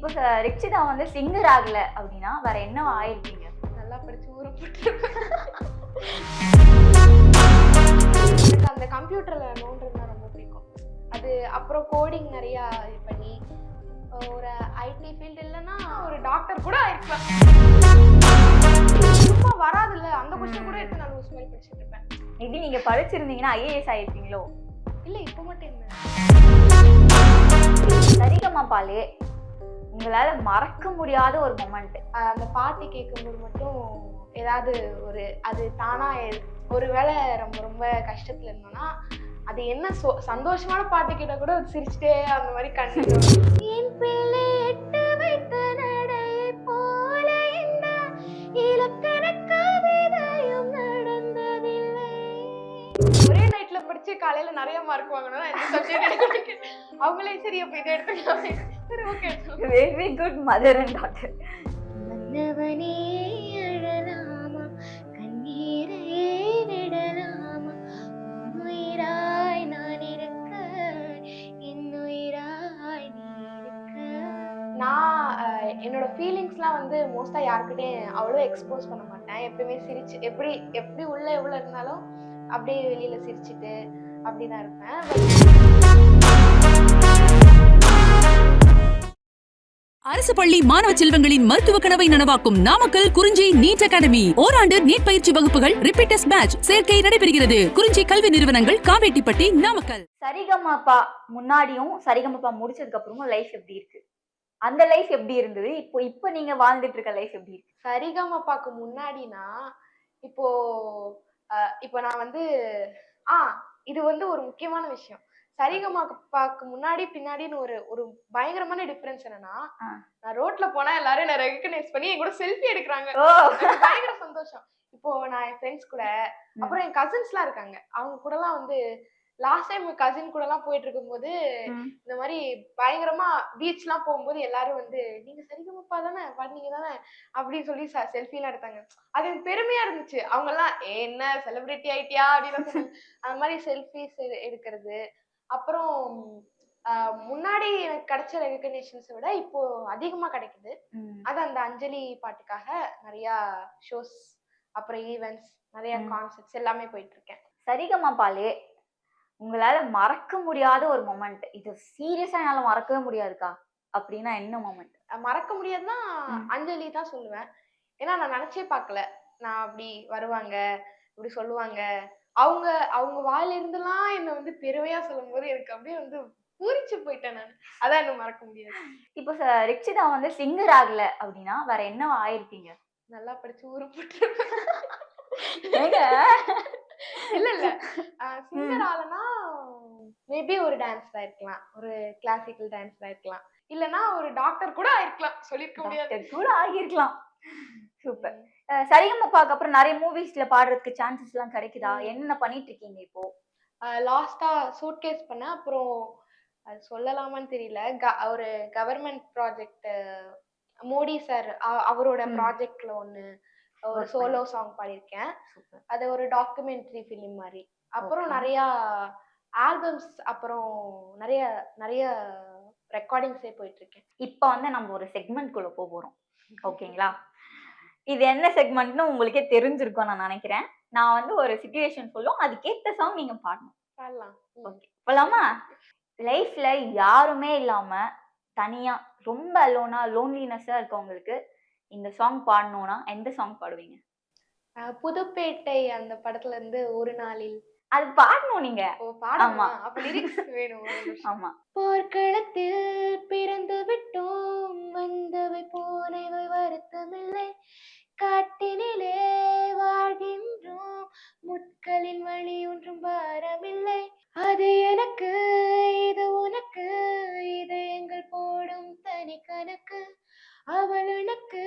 இப்போ ரிக்ஷிதா வந்து சிங்கர் ஆகல அப்படின்னா வேற என்ன ஆயிருப்பீங்க? நல்லா படிச்சு போட்டு எனக்கு அந்த கம்ப்யூட்டர்ல நோண்டுறதுனா ரொம்ப பிடிக்கும். அது அப்புறம் கோடிங் நிறையா இது பண்ணி ஒரு ஐடி ஃபீல்டு இல்லைன்னா ஒரு டாக்டர் கூட ஆயிருக்கலாம் சும்மா வராதுல்ல அந்த கொஸ்டின் கூட எடுத்து நான் லூஸ் மாதிரி படிச்சுட்டு இருப்பேன். மேபி நீங்க படிச்சிருந்தீங்கன்னா ஐஏஎஸ் ஆயிருப்பீங்களோ? இல்ல இப்போ மட்டும் என்ன சரிகமாப்பாலே உங்களால மறக்க முடியாத ஒரு மொமெண்ட் அந்த பாட்டு கேட்கும்போது மட்டும் ஏதாவது ஒரு அது தானா எ- ஒருவேளை ரொம்ப ரொம்ப கஷ்டத்துல இருந்தோம்னா அது என்ன சொ சந்தோஷமான பாட்டு கேட்டா கூட சிரிச்சுட்டே அந்த மாதிரி கண்ணு ஒரே நைட்ல படிச்சு காலையில நிறைய மார்க் வாங்கணும் அவங்களே சரி அப்ப இதை எடுத்துக்கலாம் very good mother and daughter மன்னவனே அழலாமா கண்ணீரை விடலாமா உயிராய் நான் இருக்க இருக்க நான் என்னோட ஃபீலிங்ஸ்லாம் வந்து மோஸ்ட்டாக யாருக்கிட்டையும் அவ்வளோ எக்ஸ்போஸ் பண்ண மாட்டேன். எப்பயுமே சிரிச்சு எப்படி எப்படி உள்ள எவ்வளோ இருந்தாலும் அப்படியே வெளியில சிரிச்சுட்டு அப்படிதான் இருப்பேன். அரசு பள்ளி மாணவ செல்வங்களின் மருத்துவ கனவை நனவாக்கும் நாமக்கல் குறிஞ்சி நீட் அகாடமி. ஓராண்டு நீட் பயிற்சி வகுப்புகள் ரிப்பீட்டர்ஸ் பேட்ச் சேர்க்கை நடைபெறுகிறது. குறிஞ்சி கல்வி நிறுவனங்கள் காவேட்டிப்பட்டி நாமக்கல். சரிகமாப்பா முன்னாடியும் சரிகமாப்பா முடிச்சதுக்கு அப்புறமும் லைஃப் எப்படி இருக்கு? அந்த லைஃப் எப்படி இருந்தது? இப்போ இப்போ நீங்க வாழ்ந்துட்டு இருக்க லைஃப் எப்படி இருக்கு? சரிகமபாக்கு முன்னாடினா இப்போ இப்போ நான் வந்து ஆ இது வந்து ஒரு முக்கியமான விஷயம். சரிகமபாக்கு முன்னாடி பின்னாடின்னு ஒரு ஒரு பயங்கரமான டிஃபரன்ஸ் என்னன்னா. நான் ரோட்ல போனா எல்லாரும் என்ன ரெகக்னைஸ் பண்ணி என் கூட செல்ஃபி எடுக்கிறாங்க. பயங்கர சந்தோஷம். இப்போ நான் என் ஃப்ரெண்ட்ஸ் கூட அப்புறம் என் கசின்ஸ்லாம் இருக்காங்க. அவங்க கூடலாம் வந்து லாஸ்ட் டைம் கசின் கூடலாம் போயிட்டு இருக்கும்போது. இந்த மாதிரி பயங்கரமா பீச்லாம் போகும்போது எல்லாரும் வந்து நீங்க சரிகமப்பா தானே? பாடுனீங்க தானே? அப்படின்னு சொல்லி செல்ஃபி எல்லாம் எடுத்தாங்க. அது எனக்கு பெருமையா இருந்துச்சு. அவங்க எல்லாம் "ஏ, என்ன செலிபிரிட்டி ஆயிட்டியா? அப்படின்னு அந்த மாதிரி செல்ஃபிஸ் எடுக்கிறது. அப்புறம் முன்னாடி எனக்கு கிடைச்ச ரெகக்னேஷன்ஸை விட இப்போ அதிகமா கிடைக்குது. அது அந்த அஞ்சலி பாட்டுக்காக நிறைய ஷோஸ் அப்புறம் ஈவெண்ட்ஸ் நிறைய ம். கான்சர்ட்ஸ் எல்லாமே போயிட்டு இருக்கேன் சரிகமாப்பாலே உங்களால மறக்க முடியாத ஒரு மொமெண்ட் இது சீரியஸா என்னால மறக்கவே முடியாதுக்கா. அப்படின்னா என்ன மொமெண்ட் மறக்க முடியாதுன்னா. அஞ்சலி தான் சொல்லுவேன். ஏன்னா நான் நினைச்சே பார்க்கல. நான் அப்படி வருவாங்க இப்படி சொல்லுவாங்க. அவங்க அவங்க வாயில இருந்தெல்லாம் என்னை வந்து பெருமையா சொல்லும்போது எனக்கு அப்படியே வந்து பூரிச்சு போயிட்டேன் நான். அதான் என்ன மறக்க முடியாது. இப்போ ரிக்ஷிதா வந்து சிங்கர் ஆகல அப்படின்னா வேற என்ன ஆயிருப்பீங்க? நல்லா படிச்சு ஊரு? இல்ல இல்ல. சிங்கர் ஆகலனா மேபி ஒரு டான்ஸ்ல இருக்கலாம். ஒரு கிளாசிக்கல் டான்ஸ்ல இருக்கலாம். இல்லனா ஒரு டாக்டர் கூட ஆயிருக்கலாம். சொல்லிருக்க முடியாது. கூட ஆகியிருக்கலாம். சூப்பர். சரிகமாப்பாக்கு அப்புறம் நிறைய மூவிஸ்ல பாடுறதுக்கு சான்சஸ் எல்லாம் கிடைக்குதா? ம். என்னென்ன பண்ணிட்டு இருக்கீங்க இப்போ? லாஸ்டா சூட்கேஸ் பண்ணேன் அப்புறம் அது சொல்லலாமான்னு தெரியல. ஒரு கவர்மெண்ட் ப்ராஜெக்ட் மோடி சார் அவரோட. ப்ராஜெக்ட்ல ஒன்னு ஒரு சோலோ சாங் பாடியிருக்கேன். அது ஒரு டாக்குமெண்ட்ரி ஃபிலிம் மாதிரி. அப்புறம். நிறைய ஆல்பம்ஸ் அப்புறம் நிறைய நிறைய ரெக்கார்டிங்ஸே போயிட்டு இருக்கேன் இப்போ வந்து நம்ம ஒரு செக்மெண்ட் குள்ள போக போறோம் ஓகேங்களா? இது என்ன செக்மெண்ட்னு உங்களுக்கே தெரிஞ்சிருக்கும் நான் நினைக்கிறேன். நான் வந்து ஒரு சுச்சுவேஷன் சொல்லும். அதுக்கேத்த சாங் நீங்க பாடணும். பாடலாம். ஓகே. போலாமா? லைஃப்ல யாருமே இல்லாம தனியா ரொம்ப அலோனா லோன்லினஸ்ஸா இருக்கவங்களுக்கு இந்த சாங் பாடணும்னா எந்த சாங் பாடுவீங்க? புதுப்பேட்டை அந்த படத்துல இருந்து ஒரு நாளில் அது பாடணும் நீங்க. ஓ பாடமா ஆமா. அப்ப லிரிக்ஸ் வேணும் ஒரு நிமிஷம். ஆமா. போர்க்களத்தில் பிறந்து விட்டோம். வந்தவை போனவை வருத்தமில்லை. காட்டினிலே வாழ்கின்றோம். முட்களின் வழி ஒன்றும் பாரமில்லை. அது எனக்கு இது உனக்கு. இதயங்கள் போடும் தனி கணக்கு. அவள் உனக்கு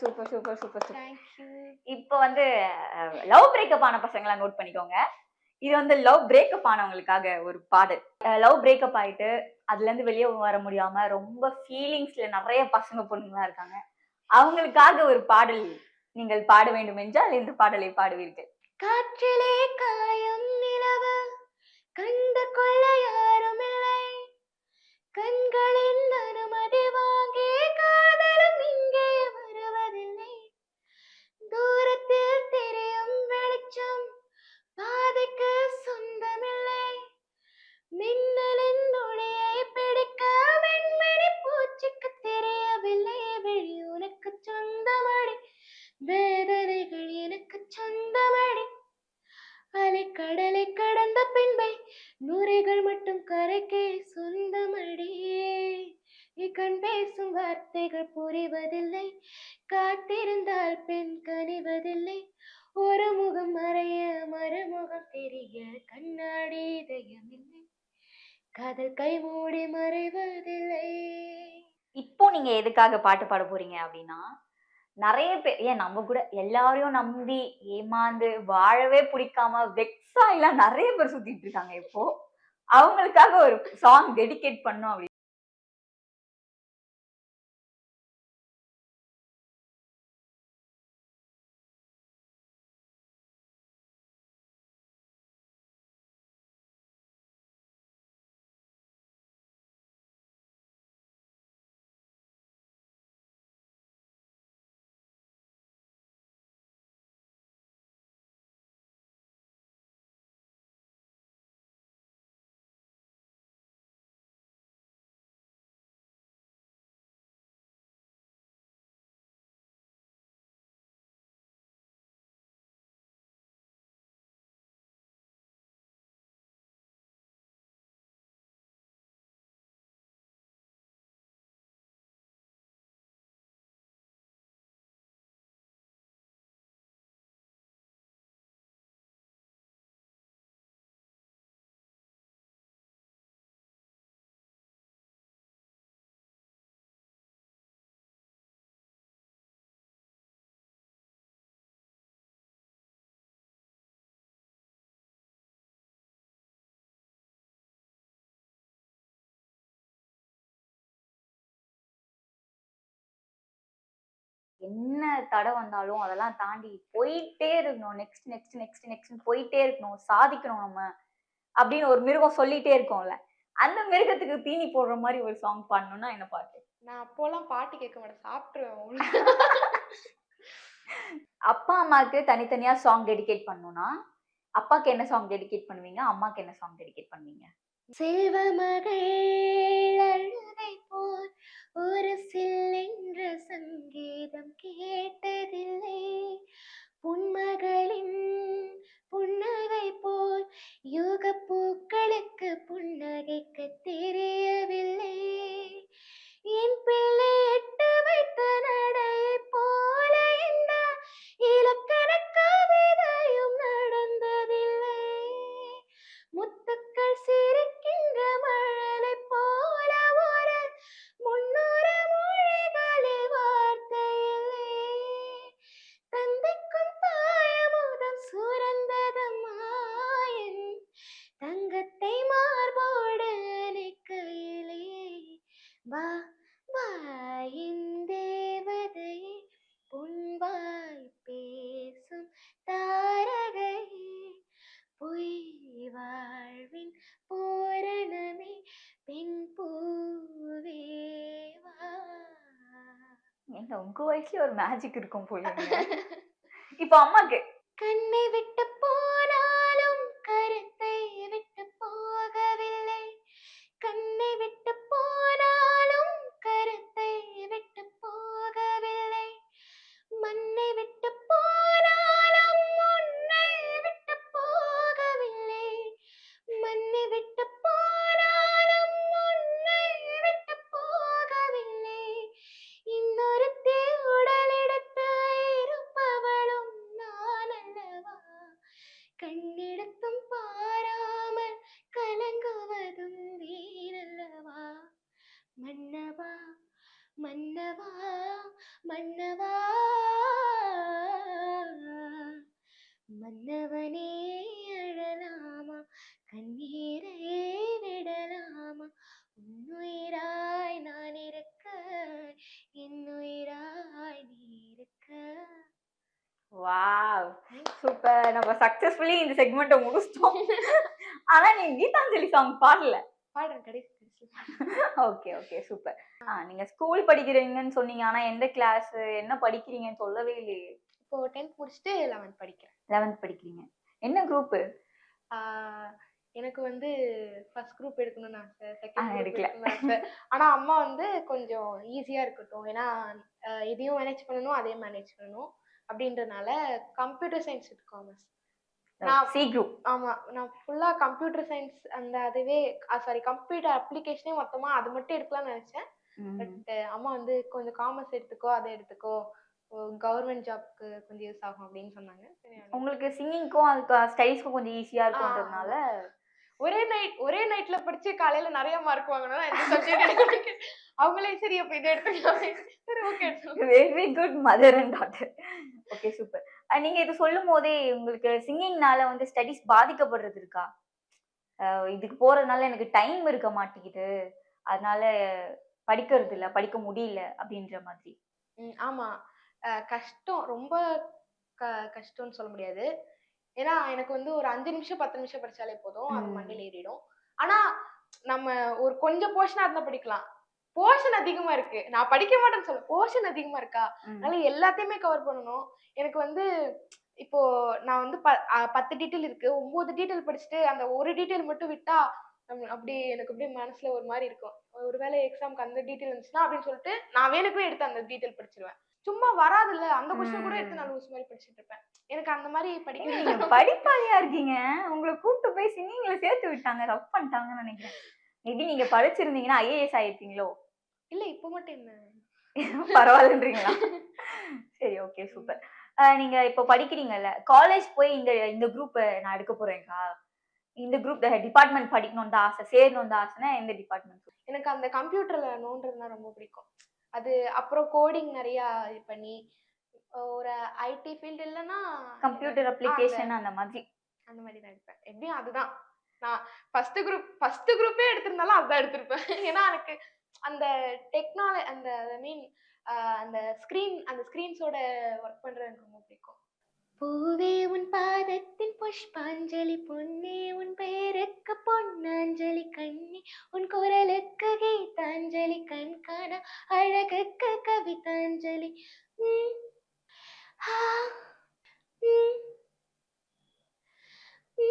சூப்பர் சூப்பர் சூப்பர் சூப்பர் இப்போ வந்து லவ் பிரேக்கப் ஆன பசங்களா நோட் பண்ணிக்கோங்க. இது வந்து லவ் பிரேக்கப் ஆனவங்களுக்காக ஒரு பாடல். லவ் பிரேக்கப் ஆயிட்டு அதுல இருந்து வெளியே வர முடியாம ரொம்ப ஃபீலிங்ஸ்ல நிறைய பசங்க பொண்ணுங்களா இருக்காங்க. அவங்களுக்காக ஒரு பாடல் நீங்கள் பாட வேண்டும் என்றால் இந்த பாடலை பாடுவீர்கள். காற்றிலே காயும் நிலவு கண்டு கொள்ள யாரும் இல்லை. கண்களின் அனுமதி வார்த்தைகள் புரிவதில்லை காத்திருந்தால் பெண் கனிவதில்லை. ஒரு முகம் மறைய மறுமுகம் தெரிய கண்ணாடி இதயமில்லை. காதல் கை மூடி மறைவதில்லை. இப்போ நீங்க எதுக்காக பாட்டு பாட போறீங்க அப்படின்னா நிறைய பேர் ஏன் நம்ம கூட எல்லாரையும் நம்பி ஏமாந்து வாழவே பிடிக்காம வெக்ஸா எல்லாம் நிறைய பேர் சுத்திட்டு இருக்காங்க இப்போ. அவங்களுக்காக ஒரு சாங் டெடிகேட் பண்ணோம் அப்படின்னு என்ன தடை வந்தாலும் அதெல்லாம் தாண்டி போயிட்டே இருக்கணும். நெக்ஸ்ட் நெக்ஸ்ட் நெக்ஸ்ட் நெக்ஸ்ட் போயிட்டே இருக்கணும். சாதிக்கணும் நம்ம அப்படின்னு ஒரு மிருகம் சொல்லிட்டே இருக்கோம்ல. அந்த மிருகத்துக்கு தீனி போடுற மாதிரி ஒரு சாங் பாடணும்னா என்ன பாட்டு? நான் அப்போலாம் பாட்டு கேட்க மாட்டேன். சாப்பிட்டுருவேன் அப்பா அம்மாவுக்கு தனித்தனியா சாங் டெடிகேட் பண்ணணும்னா அப்பாக்கு என்ன சாங் டெடிகேட் பண்ணுவீங்க? அம்மாக்கு என்ன சாங் டெடிகேட் பண்ணுவீங்க? செல்வ மகள் அழுதை போல் ஒரு சில்லென்ற சங்கீதம் கேட்டதில்லை. புன்மகளின் புன்னகை போல் யுக பூக்களுக்கு புன்னகைக்கு தெரியவில்லை. என் பிள்ளை எட்டு வைத்த நடையை போல இந்த இலக்கண உங்க வயசுல ஒரு மேஜிக் இருக்கும் போல இப்போ அம்மாக்கு கண்ணை விட்டு மன்னவா மன்னவா. மன்னவனே அழலாமா கண்ணீரே விடலாமா? உன்னுயிராய் நான் இருக்க என்னுயிராய் நீ இருக்க. வாவ் சூப்பர் நம்ம சக்சஸ்ஃபுல்லி இந்த செக்மெண்ட்டை முடிச்சிட்டோம். ஆனா நீ கீதாஞ்சலி சாங் பாடல. பாடுறேன் கடைசி. ஓகே ஓகே சூப்பர் ஆ நீங்க ஸ்கூல் படிக்கிறீங்கன்னு சொன்னீங்க. ஆனா எந்த கிளாஸ் என்ன படிக்கிறீங்கன்னு சொல்லவே இல்லையே. இப்போ டென்த் முடிச்சுட்டு லெவன்த் படிக்கிறேன். லெவன்த் படிக்கிறீங்க. என்ன குரூப் எனக்கு வந்து ஃபர்ஸ்ட் குரூப் எடுக்கணும்னு ஆசை. செகண்ட். எடுக்கணும்னு ஆசை. ஆனா அம்மா வந்து கொஞ்சம் ஈஸியா இருக்கட்டும். ஏன்னா இதையும் மேனேஜ் பண்ணணும் அதையும் மேனேஜ் பண்ணணும். அப்படின்றனால கம்ப்யூட்டர் சயின்ஸ் வித் காமர்ஸ் நான் சி குரூப் ஆமா நான் ஃபுல்லா கம்ப்யூட்டர் சயின்ஸ் அந்த அதுவே சாரி கம்ப்யூட்டர் அப்ளிகேஷனே மொத்தமா அது மட்டும் எடுக்கலாம்னு நினைச்சேன். பட் அம்மா வந்து கொஞ்சம் காமர்ஸ் எடுத்துக்கோ அதை எடுத்துக்கோ கவர்மெண்ட் ஜாப்க்கு கொஞ்சம் யூஸ் ஆகும் அப்படின்னு சொன்னாங்க. உங்களுக்கு சிங்கிங்க்கும் அதுக்கு ஸ்டைல்ஸ்க்கும் கொஞ்சம் ஈஸியா இருக்கும்ன்றதுனால ஒரே நைட் ஒரே நைட்ல படிச்சு காலையில நிறைய மார்க் வாங்கணும் அவங்களே சரி அப்ப இதை எடுத்துக்கலாம். Very good mother and daughter okay super நீங்க இது சொல்லும் போதே உங்களுக்கு சிங்கிங்னால வந்து ஸ்டடிஸ் பாதிக்கப்படுறது இருக்கா? இதுக்கு போறதுனால எனக்கு டைம் இருக்க மாட்டேங்குது. அதனால படிக்கிறது இல்ல படிக்க முடியல அப்படின்ற மாதிரி. ஆமா. கஷ்டம் ரொம்ப க கஷ்டம்னு சொல்ல முடியாது. ஏன்னா எனக்கு வந்து ஒரு அஞ்சு நிமிஷம் பத்து நிமிஷம் படிச்சாலே போதும். அது ம். மண்டையில ஏறிடும். ஆனா நம்ம ஒரு கொஞ்சம் போர்ஷனா இருந்தா படிக்கலாம். போர்ஷன் அதிகமா இருக்கு. நான் படிக்க மாட்டேன்னு சொல்ல போர்ஷன் அதிகமா இருக்கா. அதனால எல்லாத்தையுமே கவர் பண்ணணும். எனக்கு வந்து இப்போ நான் வந்து பத்து டீட்டெயில் இருக்கு. ஒன்பது டீட்டெயில் படிச்சுட்டு அந்த ஒரு டீட்டெயில் மட்டும் விட்டா நம்ம அப்படியே எனக்கு அப்படியே மனசுல ஒரு மாதிரி இருக்கும். ஒருவேளை எக்ஸாம்க்கு அந்த டீட்டெயில் இருந்துச்சுன்னா அப்படின்னு சொல்லிட்டு நான் வேணுக்குமே எடுத்து அந்த டீட்டெயில் படிச்சிருவேன். சும்மா வராதுல்ல. அந்த கொஸ்டின் கூட எடுத்து நான் லூஸ் மாதிரி படிச்சுட்டு இருப்பேன். எனக்கு அந்த மாதிரி படிக்க நீங்க படிப்பாளியா இருக்கீங்க. உங்களை கூப்பிட்டு போய் சிங்கிங்ல சேர்த்து விட்டாங்க. ரப் பண்ணிட்டாங்கன்னு நினைக்கிறேன். மேபி நீங்க படிச்சிருந்தீங்கன்னா ஐஏஎஸ் ஆயிருப்பீங்களோ? இல்ல இப்போ மட்டும் என்ன பரவாயில்லன்றீங்களா? சரி ஓகே சூப்பர் நீங்க இப்போ படிக்கிறீங்கல்ல காலேஜ் போய் இந்த இந்த குரூப் நான் எடுக்க போறேன்க்கா இந்த குரூப் டிபார்ட்மெண்ட் படிக்கணும்னு தான் ஆசை சேரணும் தான் ஆசைன்னா எந்த டிபார்ட்மெண்ட் எனக்கு அந்த கம்ப்யூட்டர்ல நோண்டுறதுனா ரொம்ப பிடிக்கும். அது அப்புறம் கோடிங் நிறைய இது பண்ணி ஒரு ஐடி ஃபீல்டு இல்லைன்னா கம்ப்யூட்டர் அப்ளிகேஷன் அந்த மாதிரி. அந்த மாதிரி தான் எடுப்பேன். எப்படியும் அதுதான். நான் ஃபர்ஸ்ட் குரூப் ஃபர்ஸ்ட் குரூப்பே எடுத்திருந்தாலும் அதுதான் எடுத்திருப்பேன் ஏன்னா எனக்கு அந்த டெக்னாலஜி அந்த ஐ மீன் அந்த ஸ்க்ரீன் அந்த ஸ்க்ரீன்ஸோட ஒர்க் பண்ணுறது எனக்கு ரொம்ப பிடிக்கும் பூவே உன் பாதத்தின் புஷ்பாஞ்சலி பொன்னே உன் பெயருக்கு பொன்னாஞ்சலி கண்ணி உன் குரலுக்கு கீதாஞ்சலி கண் காண அழகுக்கு கவிதாஞ்சலி ம். ஆ. ம். Mama.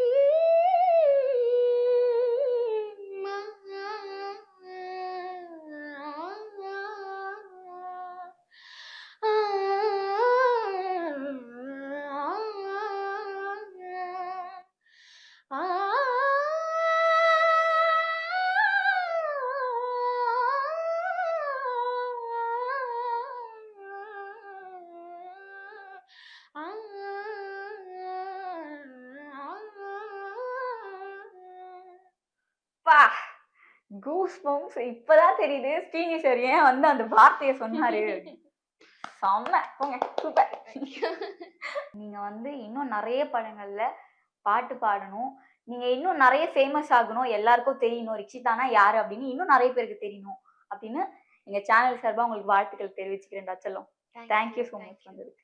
கூஸ் பம்ப்ஸ் இப்பதான் தெரியுது. ஸ்ரீனிஷர் ஏன் வந்து அந்த வார்த்தையை சொன்னாரு? செம்ம. போங்க. சூப்பர் நீங்க வந்து இன்னும் நிறைய படங்கள்ல பாட்டு பாடணும். நீங்க இன்னும் நிறைய ஃபேமஸ் ஆகணும். எல்லாருக்கும் தெரியணும். ரிக்ஷிதானா யாரு அப்படின்னு இன்னும் நிறைய பேருக்கு தெரியணும் அப்படின்னு எங்க சேனல் சார்பா உங்களுக்கு வாழ்த்துக்கள் தெரிவிச்சுக்கிறேன். டச்சலம் தேங்க்யூ ஸோ மச் வந்ததுக்கு.